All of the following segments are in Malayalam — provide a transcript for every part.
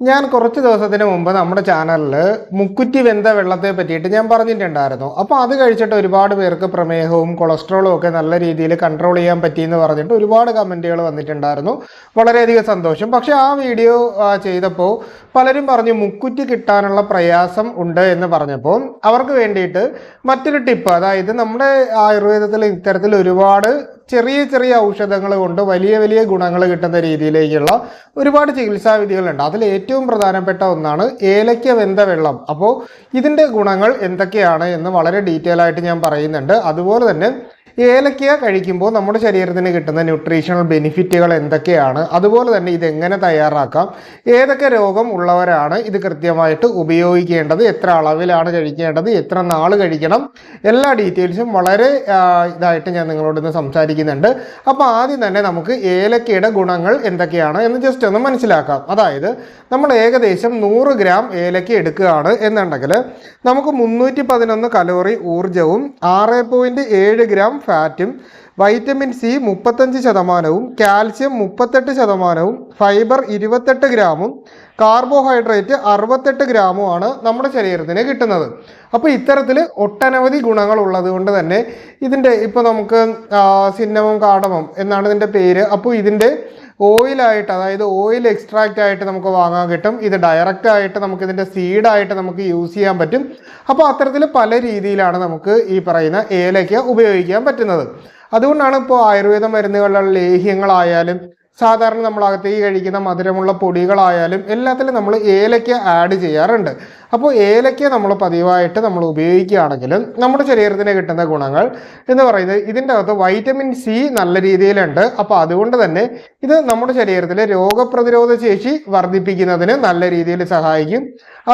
ഞാൻ കുറച്ച് ദിവസത്തിന് മുമ്പ് നമ്മുടെ ചാനലിൽ മുക്കുറ്റി വെന്ത വെള്ളത്തെ പറ്റിയിട്ട് ഞാൻ പറഞ്ഞിട്ടുണ്ടായിരുന്നു. അപ്പോൾ അത് കഴിച്ചിട്ട് ഒരുപാട് പേർക്ക് പ്രമേഹവും കൊളസ്ട്രോളും ഒക്കെ നല്ല രീതിയിൽ കൺട്രോൾ ചെയ്യാൻ പറ്റിയെന്ന് പറഞ്ഞിട്ട് ഒരുപാട് കമന്റുകൾ വന്നിട്ടുണ്ടായിരുന്നു. വളരെയധികം സന്തോഷം. പക്ഷേ ആ വീഡിയോ ചെയ്തപ്പോൾ പലരും പറഞ്ഞു മുക്കുറ്റി കിട്ടാനുള്ള പ്രയാസം ഉണ്ട് എന്ന് പറഞ്ഞപ്പോൾ അവർക്ക് വേണ്ടിയിട്ട് മറ്റൊരു ടിപ്പ് അതായത് നമ്മുടെ ആയുർവേദത്തിൽ ഇത്തരത്തിൽ ഒരുപാട് ചെറിയ ചെറിയ ഔഷധങ്ങൾ കൊണ്ട് വലിയ വലിയ ഗുണങ്ങൾ കിട്ടുന്ന രീതിയിലേക്കുള്ള ഒരുപാട് ചികിത്സാ വിധികളുണ്ട് അതിൽ ഏറ്റവും പ്രധാനപ്പെട്ട ഒന്നാണ് ഏലയ്ക്ക വെന്ത വെള്ളം. അപ്പോൾ ഇതിന്റെ ഗുണങ്ങൾ എന്തൊക്കെയാണ് എന്ന് വളരെ ഡീറ്റെയിൽ ആയിട്ട് ഞാൻ പറയുന്നുണ്ട്. അതുപോലെ തന്നെ ഏലക്ക കഴിക്കുമ്പോൾ നമ്മുടെ ശരീരത്തിന് കിട്ടുന്ന ന്യൂട്രീഷണൽ ബെനിഫിറ്റുകൾ എന്തൊക്കെയാണ്? അതുപോലെ തന്നെ ഇതെങ്ങനെ തയ്യാറാക്കാം? ഏതൊക്കെ രോഗം ഉള്ളവരാണ് ഇത് കൃത്യമായിട്ട് ഉപയോഗിക്കേണ്ടത്? എത്ര അളവിലാണ് കഴിക്കേണ്ടത്? എത്ര നാൾ കഴിക്കണം? എല്ലാ ഡീറ്റെയിൽസും വളരെ ഇതായിട്ട് ഞാൻ നിങ്ങളോട് ഇന്ന് സംസാരിക്കുന്നുണ്ട്. അപ്പോൾ ആദ്യം തന്നെ നമുക്ക് ഏലക്കയുടെ ഗുണങ്ങൾ എന്തൊക്കെയാണ് എന്ന് ജസ്റ്റ് ഒന്ന് മനസ്സിലാക്കാം. അതായത് നമ്മൾ ഏകദേശം നൂറ് ഗ്രാം ഏലക്ക എടുക്കുകയാണ് എന്നുണ്ടെങ്കിൽ നമുക്ക് മുന്നൂറ്റി പതിനൊന്ന് കലോറി ഊർജവും ആറ് പോയിന്റ് ഏഴ് ഗ്രാം ഫാറ്റും വൈറ്റമിൻ സി മുപ്പത്തഞ്ച് ശതമാനവും കാൽസ്യം മുപ്പത്തെട്ട് ശതമാനവും ഫൈബർ ഇരുപത്തെട്ട് ഗ്രാമും കാർബോഹൈഡ്രേറ്റ് അറുപത്തെട്ട് ഗ്രാമുമാണ് നമ്മുടെ ശരീരത്തിന് കിട്ടുന്നത്. അപ്പോൾ ഇത്തരത്തിൽ ഒട്ടനവധി ഗുണങ്ങൾ ഉള്ളത് കൊണ്ട് തന്നെ ഇതിന്റെ ഇപ്പോൾ നമുക്ക് സിന്നമം കാടമം എന്നാണ് ഇതിന്റെ പേര്. അപ്പോൾ ഇതിന്റെ ഓയിലായിട്ട് അതായത് ഓയിൽ എക്സ്ട്രാക്റ്റ് ആയിട്ട് നമുക്ക് വാങ്ങാൻ കിട്ടും. ഇത് ഡയറക്റ്റ് ആയിട്ട് നമുക്ക് ഇതിന്റെ സീഡായിട്ട് നമുക്ക് യൂസ് ചെയ്യാൻ പറ്റും. അപ്പോൾ അത്തരത്തിൽ പല രീതിയിലാണ് നമുക്ക് ഈ പറയുന്ന ഏലയ്ക്ക ഉപയോഗിക്കാൻ പറ്റുന്നത്. അതുകൊണ്ടാണ് ഇപ്പോൾ ആയുർവേദ മരുന്നുകളിലുള്ള ലേഹ്യങ്ങളായാലും സാധാരണ നമ്മൾ അകത്തേക്ക് കഴിക്കുന്ന മധുരമുള്ള പൊടികളായാലും എല്ലാത്തിലും നമ്മൾ ഏലയ്ക്ക ആഡ് ചെയ്യാറുണ്ട്. അപ്പോൾ ഏലയ്ക്ക നമ്മൾ പതിവായിട്ട് നമ്മൾ ഉപയോഗിക്കുകയാണെങ്കിലും നമ്മുടെ ശരീരത്തിന് കിട്ടുന്ന ഗുണങ്ങൾ എന്ന് പറയുന്നത് ഇതിന്റെ അകത്ത് വൈറ്റമിൻ സി നല്ല രീതിയിലുണ്ട്. അപ്പോൾ അതുകൊണ്ട് തന്നെ ഇത് നമ്മുടെ ശരീരത്തിലെ രോഗപ്രതിരോധ ശേഷി വർദ്ധിപ്പിക്കുന്നതിന് നല്ല രീതിയിൽ സഹായിക്കും.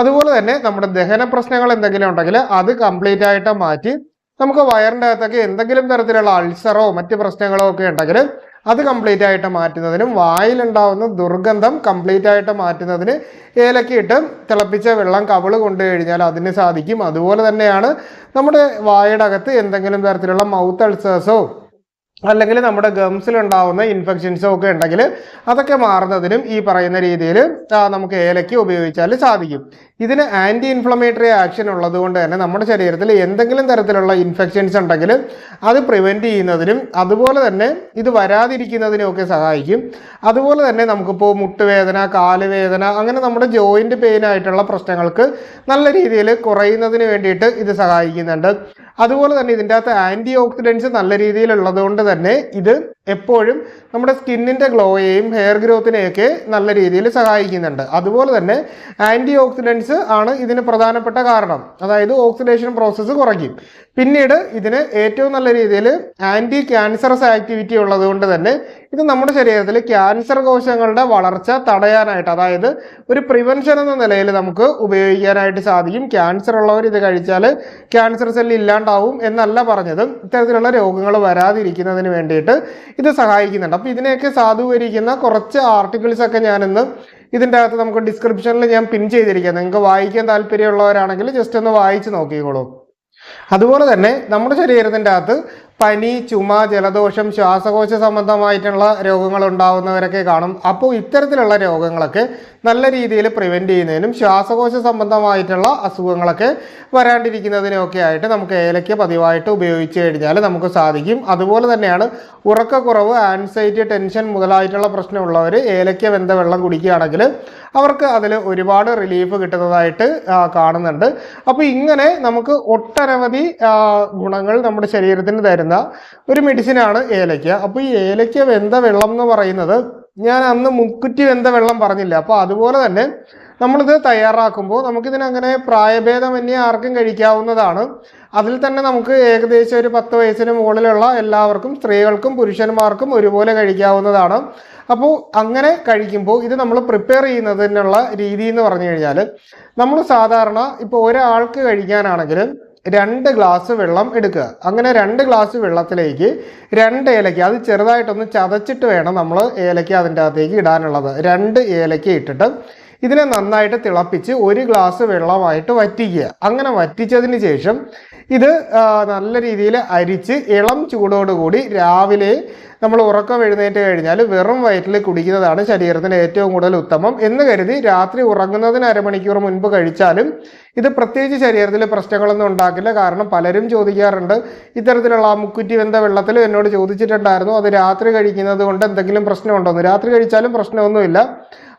അതുപോലെ തന്നെ നമ്മുടെ ദഹന പ്രശ്നങ്ങൾ എന്തെങ്കിലും ഉണ്ടെങ്കിൽ അത് കംപ്ലീറ്റ് ആയിട്ട് മാറ്റി നമുക്ക് വയറിന്റെ അകത്തൊക്കെ എന്തെങ്കിലും തരത്തിലുള്ള അൾസറോ മറ്റ് പ്രശ്നങ്ങളോ ഒക്കെ ഉണ്ടെങ്കിൽ അത് കംപ്ലീറ്റ് ആയിട്ട് മാറ്റുന്നതിനും വായിലുണ്ടാവുന്ന ദുർഗന്ധം കംപ്ലീറ്റ് ആയിട്ട് മാറ്റുന്നതിന് ഏലക്കയിട്ട് തിളപ്പിച്ച വെള്ളം കവിൾ കൊണ്ടു കഴിഞ്ഞാൽ അതിന് സാധിക്കും. അതുപോലെ തന്നെയാണ് നമ്മുടെ വായുടെ അകത്ത് എന്തെങ്കിലും തരത്തിലുള്ള മൗത്ത് അൾസേഴ്സോ അല്ലെങ്കിൽ നമ്മുടെ ഗംസിൽ ഉണ്ടാവുന്ന ഇൻഫെക്ഷൻസോ ഒക്കെ ഉണ്ടെങ്കിൽ അതൊക്കെ മാറുന്നതിനും ഈ പറയുന്ന രീതിയിൽ നമുക്ക് ഏലക്ക ഉപയോഗിച്ചാൽ സാധിക്കും. ഇതിന് ആന്റി ഇൻഫ്ലമേറ്ററി ആക്ഷൻ ഉള്ളത് കൊണ്ട് തന്നെ നമ്മുടെ ശരീരത്തിൽ എന്തെങ്കിലും തരത്തിലുള്ള ഇൻഫെക്ഷൻസ് ഉണ്ടെങ്കിൽ അത് പ്രിവെന്റ് ചെയ്യുന്നതിനും അതുപോലെ തന്നെ ഇത് വരാതിരിക്കുന്നതിനും ഒക്കെ സഹായിക്കും. അതുപോലെ തന്നെ നമുക്കിപ്പോൾ മുട്ടുവേദന കാലുവേദന അങ്ങനെ നമ്മുടെ ജോയിന്റ് പെയിൻ ആയിട്ടുള്ള പ്രശ്നങ്ങൾക്ക് നല്ല രീതിയിൽ കുറയുന്നതിന് വേണ്ടിയിട്ട് ഇത് സഹായിക്കുന്നുണ്ട്. അതുപോലെ തന്നെ ഇതിന്റെ അകത്ത് ആന്റി ഓക്സിഡൻസ് നല്ല രീതിയിലുള്ളത് കൊണ്ട് തന്നെ ഇത് എപ്പോഴും നമ്മുടെ സ്കിന്നിന്റെ ഗ്ലോയെയും ഹെയർ ഗ്രോത്തിനെയൊക്കെ നല്ല രീതിയിൽ സഹായിക്കുന്നുണ്ട്. അതുപോലെ തന്നെ ആന്റി ഓക്സിഡൻസ് ആണ് ഇതിന് പ്രധാനപ്പെട്ട കാരണം. അതായത് ഓക്സിഡേഷൻ പ്രോസസ്സ് കുറയ്ക്കും. പിന്നീട് ഇതിന് ഏറ്റവും നല്ല രീതിയിൽ ആന്റി ക്യാൻസറസ് ആക്ടിവിറ്റി ഉള്ളതുകൊണ്ട് തന്നെ ഇത് നമ്മുടെ ശരീരത്തിൽ ക്യാൻസർ കോശങ്ങളുടെ വളർച്ച തടയാനായിട്ട് അതായത് ഒരു പ്രിവെൻഷൻ എന്ന നിലയിൽ നമുക്ക് ഉപയോഗിക്കാനായിട്ട് സാധിക്കും. ക്യാൻസർ ഉള്ളവർ ഇത് കഴിച്ചാൽ ക്യാൻസർ സെല്ല് ഇല്ലാണ്ടാവും എന്നല്ല പറഞ്ഞത്. ഇത്തരത്തിലുള്ള രോഗങ്ങൾ വരാതിരിക്കുന്നതിന് വേണ്ടിയിട്ട് ഇത് സഹായിക്കുന്നുണ്ട്. അപ്പോൾ ഇതിനെയൊക്കെ സാധൂകരിക്കുന്ന കുറച്ച് ആർട്ടിക്കിൾസ് ഒക്കെ ഞാനിന്ന് ഇതിന്റെ അകത്ത് നമുക്ക് ഡിസ്ക്രിപ്ഷനിൽ ഞാൻ പിൻ ചെയ്തിരിക്കാം. നിങ്ങൾക്ക് വായിക്കാൻ താല്പര്യമുള്ളവരാണെങ്കിൽ ജസ്റ്റ് ഒന്ന് വായിച്ച് നോക്കിക്കോളൂ. അതുപോലെ തന്നെ നമ്മുടെ ശരീരത്തിന്റെ അകത്ത് പനി ചുമ ജലദോഷം ശ്വാസകോശ സംബന്ധമായിട്ടുള്ള രോഗങ്ങൾ ഉണ്ടാവുന്നവരൊക്കെ കാണും. അപ്പോൾ ഇത്തരത്തിലുള്ള രോഗങ്ങളൊക്കെ നല്ല രീതിയിൽ പ്രിവെന്റ് ചെയ്യുന്നതിനും ശ്വാസകോശ സംബന്ധമായിട്ടുള്ള അസുഖങ്ങളൊക്കെ വരാണ്ടിരിക്കുന്നതിനൊക്കെ ആയിട്ട് നമുക്ക് ഏലയ്ക്ക പതിവായിട്ട് ഉപയോഗിച്ച് കഴിഞ്ഞാൽ നമുക്ക് സാധിക്കും. അതുപോലെ തന്നെയാണ് ഉറക്കക്കുറവ് ആൻസൈറ്റി ടെൻഷൻ മുതലായിട്ടുള്ള പ്രശ്നമുള്ളവർ ഏലയ്ക്ക വെന്ത വെള്ളം കുടിക്കുകയാണെങ്കിൽ അവർക്ക് അതിൽ ഒരുപാട് റിലീഫ് കിട്ടുന്നതായിട്ട് കാണുന്നുണ്ട്. അപ്പോൾ ഇങ്ങനെ നമുക്ക് ഒട്ടനവധി ഗുണങ്ങൾ നമ്മുടെ ശരീരത്തിന് തരുന്ന ഒരു മെഡിസിനാണ് ഏലയ്ക്ക. അപ്പോൾ ഈ ഏലയ്ക്ക വെന്ത വെള്ളം എന്ന് പറയുന്നത് ഞാൻ അന്ന് മുക്കുറ്റി വെന്ത വെള്ളം പറഞ്ഞില്ല അപ്പോൾ അതുപോലെ തന്നെ നമ്മളിത് തയ്യാറാക്കുമ്പോൾ നമുക്കിതിനങ്ങനെ പ്രായഭേദമന്യേ ആർക്കും കഴിക്കാവുന്നതാണ്. അതിൽ തന്നെ നമുക്ക് ഏകദേശം ഒരു പത്ത് വയസ്സിന് മുകളിലുള്ള എല്ലാവർക്കും സ്ത്രീകൾക്കും പുരുഷന്മാർക്കും ഒരുപോലെ കഴിക്കാവുന്നതാണ്. അപ്പോൾ അങ്ങനെ കഴിക്കുമ്പോൾ ഇത് നമ്മൾ പ്രിപ്പയർ ചെയ്യുന്നതിനുള്ള രീതി എന്ന് പറഞ്ഞു കഴിഞ്ഞാൽ നമ്മൾ സാധാരണ ഇപ്പോൾ ഒരാൾക്ക് കഴിക്കാനാണെങ്കിൽ രണ്ട് ഗ്ലാസ് വെള്ളം എടുക്കുക. അങ്ങനെ രണ്ട് ഗ്ലാസ് വെള്ളത്തിലേക്ക് രണ്ട് ഏലക്ക അത് ചെറുതായിട്ടൊന്ന് ചതച്ചിട്ട് വേണം നമ്മൾ ഏലക്ക അതിന്റെ അകത്തേക്ക് ഇടാനുള്ളത്. രണ്ട് ഏലക്ക ഇട്ടിട്ട് ഇതിനെ നന്നായിട്ട് തിളപ്പിച്ച് ഒരു ഗ്ലാസ് വെള്ളമായിട്ട് വറ്റിക്കുക. അങ്ങനെ വറ്റിച്ചതിന് ശേഷം ഇത് നല്ല രീതിയിൽ അരിച്ച് ഇളം ചൂടോടുകൂടി രാവിലെ നമ്മൾ ഉറക്കം എഴുന്നേറ്റ് കഴിഞ്ഞാൽ വെറും വയറ്റിൽ കുടിക്കുന്നതാണ് ശരീരത്തിന് ഏറ്റവും കൂടുതൽ ഉത്തമം എന്ന് കരുതി രാത്രി ഉറങ്ങുന്നതിന് അരമണിക്കൂർ മുൻപ് കഴിച്ചാലും ഇത് പ്രത്യേകിച്ച് ശരീരത്തിൽ പ്രശ്നങ്ങളൊന്നും ഉണ്ടാക്കില്ല. കാരണം പലരും ചോദിക്കാറുണ്ട് ഇത്തരത്തിലുള്ള മുക്കുറ്റി വെന്ത വെള്ളത്തിൽ എന്നോട് ചോദിച്ചിട്ടുണ്ടായിരുന്നു അത് രാത്രി കഴിക്കുന്നത് കൊണ്ട് എന്തെങ്കിലും പ്രശ്നമുണ്ടോന്ന് രാത്രി കഴിച്ചാലും പ്രശ്നമൊന്നുമില്ല.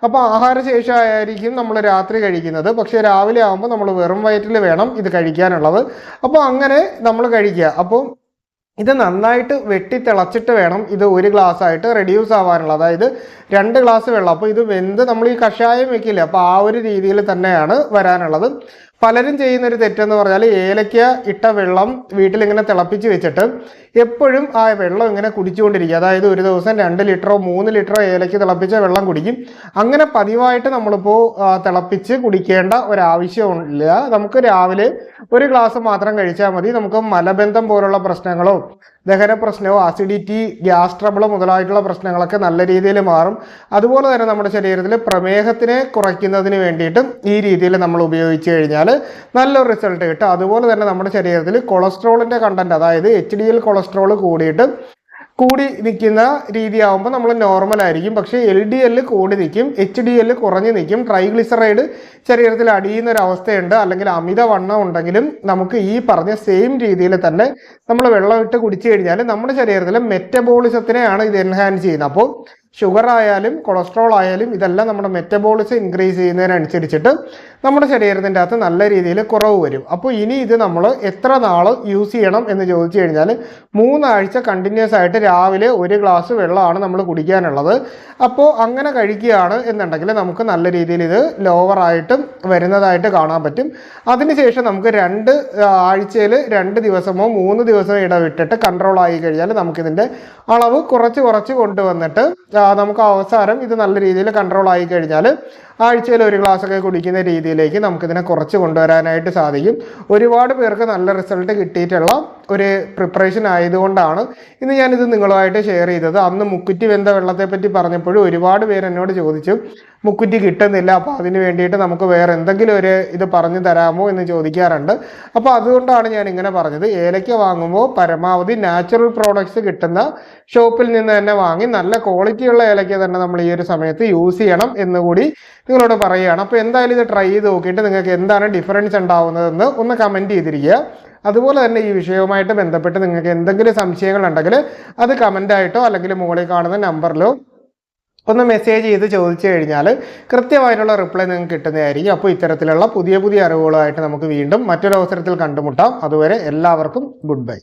അപ്പോൾ ആഹാരശേഷമായിരിക്കും നമ്മൾ രാത്രി കഴിക്കുന്നത്. പക്ഷേ രാവിലെ ആകുമ്പോൾ നമ്മൾ വെറും വയറ്റിൽ വേണം ഇത് കഴിക്കാനുള്ളത്. അപ്പോൾ അങ്ങനെ നമ്മൾ കഴിക്കുക. അപ്പം ഇത് നന്നായിട്ട് വെട്ടി തിളച്ചിട്ട് വേണം ഇത് ഒരു ഗ്ലാസ് ആയിട്ട് റെഡ്യൂസ് ആവാനുള്ളത് അതായത് രണ്ട് ഗ്ലാസ് വെള്ളം. അപ്പോൾ ഇത് വെന്ത് നമ്മൾ ഈ കഷായം വെക്കില്ല? അപ്പോൾ ആ ഒരു രീതിയിൽ തന്നെയാണ് വരാനുള്ളത്. പലരും ചെയ്യുന്ന ഒരു തെറ്റെന്ന് പറഞ്ഞാൽ ഏലയ്ക്ക ഇട്ട വെള്ളം വീട്ടിലിങ്ങനെ തിളപ്പിച്ച് വെച്ചിട്ട് എപ്പോഴും ആ വെള്ളം ഇങ്ങനെ കുടിച്ചുകൊണ്ടിരിക്കുക. അതായത് ഒരു ദിവസം രണ്ട് ലിറ്ററോ മൂന്ന് ലിറ്ററോ ഏലയ്ക്ക് തിളപ്പിച്ച വെള്ളം കുടിക്കും. അങ്ങനെ പതിവായിട്ട് നമ്മളിപ്പോൾ തിളപ്പിച്ച് കുടിക്കേണ്ട ഒരാവശ്യമില്ല നമുക്ക് രാവിലെ ഒരു ഗ്ലാസ് മാത്രം കഴിച്ചാൽ മതി. നമുക്ക് മലബന്ധം പോലുള്ള പ്രശ്നങ്ങളോ ദഹന പ്രശ്നവും ആസിഡിറ്റി ഗ്യാസ് ട്രബിൾ മുതലായിട്ടുള്ള പ്രശ്നങ്ങളൊക്കെ നല്ല രീതിയിൽ മാറും. അതുപോലെ തന്നെ നമ്മുടെ ശരീരത്തിൽ പ്രമേഹത്തിനെ കുറയ്ക്കുന്നതിന് വേണ്ടിയിട്ടും ഈ രീതിയിൽ നമ്മൾ ഉപയോഗിച്ച് കഴിഞ്ഞാൽ നല്ലൊരു റിസൾട്ട് കിട്ടും. അതുപോലെ തന്നെ നമ്മുടെ ശരീരത്തിൽ കൊളസ്ട്രോളിന്റെ കണ്ടന്റ് അതായത് എച്ച് ഡി എൽ കൊളസ്ട്രോൾ കൂടിയിട്ട് കൂടി നിൽക്കുന്ന രീതിയാവുമ്പോൾ നമ്മൾ നോർമൽ ആയിരിക്കും. പക്ഷേ എൽ ഡി എൽ കൂടി നിൽക്കും എച്ച് ഡി എൽ കുറഞ്ഞ് നിൽക്കും ട്രൈഗ്ലിസറൈഡ് ശരീരത്തിൽ അടിയുന്ന ഒരു അവസ്ഥയുണ്ട് അല്ലെങ്കിൽ അമിതവണ്ണം ഉണ്ടെങ്കിലും നമുക്ക് ഈ പറഞ്ഞ സെയിം രീതിയിൽ തന്നെ നമ്മൾ വെള്ളം ഇട്ട് കുടിച്ചു കഴിഞ്ഞാൽ നമ്മുടെ ശരീരത്തിലെ മെറ്റബോളിസത്തിനെയാണ് ഇത് എൻഹാൻസ് ചെയ്യുന്നത്. അപ്പോൾ ഷുഗർ ആയാലും കൊളസ്ട്രോൾ ആയാലും ഇതെല്ലാം നമ്മുടെ മെറ്റബോളിസം ഇൻക്രീസ് ചെയ്യുന്നതിനനുസരിച്ചിട്ട് നമ്മുടെ ശരീരത്തിന്റെ അകത്ത് നല്ല രീതിയിൽ കുറവ് വരും. അപ്പോൾ ഇനി ഇത് നമ്മൾ എത്ര നാൾ യൂസ് ചെയ്യണം എന്ന് ചോദിച്ചു കഴിഞ്ഞാൽ മൂന്നാഴ്ച കണ്ടിന്യൂസ് ആയിട്ട് രാവിലെ ഒരു ഗ്ലാസ് വെള്ളമാണ് നമ്മൾ കുടിക്കാനുള്ളത്. അപ്പോൾ അങ്ങനെ കഴിക്കുകയാണ് എന്നുണ്ടെങ്കിൽ നമുക്ക് നല്ല രീതിയിൽ ഇത് ലോവറായിട്ടും വരുന്നതായിട്ട് കാണാൻ പറ്റും. അതിനുശേഷം നമുക്ക് രണ്ട് ആഴ്ചയിൽ രണ്ട് ദിവസമോ മൂന്ന് ദിവസമോ ഇടവിട്ടിട്ട് കൺട്രോൾ ആയി കഴിഞ്ഞാൽ നമുക്കിതിന്റെ അളവ് കുറച്ച് കുറച്ച് കൊണ്ടുവന്നിട്ട് നമുക്ക് അവസാനം ഇത് നല്ല രീതിയിൽ കൺട്രോൾ ആയി കഴിഞ്ഞാൽ ആഴ്ചയിൽ ഒരു ഗ്ലാസ് ഒക്കെ കുടിക്കുന്ന രീതിയിലേക്ക് നമുക്കിതിനെ കുറച്ച് കൊണ്ടുവരാനായിട്ട് സാധിക്കും. ഒരുപാട് പേർക്ക് നല്ല റിസൾട്ട് കിട്ടിയിട്ടുള്ള ഒരു പ്രിപ്പറേഷൻ ആയതുകൊണ്ടാണ് ഇന്ന് ഞാനിത് നിങ്ങളുമായിട്ട് ഷെയർ ചെയ്തത്. അന്ന് മുക്കുറ്റി വെന്ത വെള്ളത്തെപ്പറ്റി പറഞ്ഞപ്പോഴും ഒരുപാട് പേര് എന്നോട് ചോദിച്ചു മുക്കുറ്റി കിട്ടുന്നില്ല. അപ്പോൾ അതിന് വേണ്ടിയിട്ട് നമുക്ക് വേറെ എന്തെങ്കിലും ഒരു ഇത് പറഞ്ഞു തരാമോ എന്ന് ചോദിക്കാറുണ്ട്. അപ്പോൾ അതുകൊണ്ടാണ് ഞാൻ ഇങ്ങനെ പറഞ്ഞത്. ഏലയ്ക്ക വാങ്ങുമ്പോൾ പരമാവധി നാച്ചുറൽ പ്രോഡക്ട്സ് കിട്ടുന്ന ഷോപ്പിൽ നിന്ന് തന്നെ വാങ്ങി നല്ല ക്വാളിറ്റിയുള്ള ഏലയ്ക്ക തന്നെ നമ്മൾ ഈ ഒരു സമയത്ത് യൂസ് ചെയ്യണം എന്നുകൂടി നിങ്ങളോട് പറയുകയാണ്. അപ്പോൾ എന്തായാലും ഇത് ട്രൈ ചെയ്ത് നോക്കിയിട്ട് നിങ്ങൾക്ക് എന്താണ് ഡിഫറൻസ് ഉണ്ടാവുന്നതെന്ന് ഒന്ന് കമന്റ് ചെയ്തിരിക്കുക. അതുപോലെ തന്നെ ഈ വിഷയവുമായിട്ട് ബന്ധപ്പെട്ട് നിങ്ങൾക്ക് എന്തെങ്കിലും സംശയങ്ങളുണ്ടെങ്കിൽ അത് കമന്റായിട്ടോ അല്ലെങ്കിൽ മുകളിൽ കാണുന്ന നമ്പറിലോ ഒന്ന് മെസ്സേജ് ചെയ്ത് ചോദിച്ചു കഴിഞ്ഞാൽ കൃത്യമായിട്ടുള്ള റിപ്ലൈ നിങ്ങൾക്ക് കിട്ടുന്നതായിരിക്കും. അപ്പോൾ ഇത്തരത്തിലുള്ള പുതിയ പുതിയ അറിവുകളുമായിട്ട് നമുക്ക് വീണ്ടും മറ്റൊരു അവസരത്തിൽ കണ്ടുമുട്ടാം. അതുവരെ എല്ലാവർക്കും ഗുഡ് ബൈ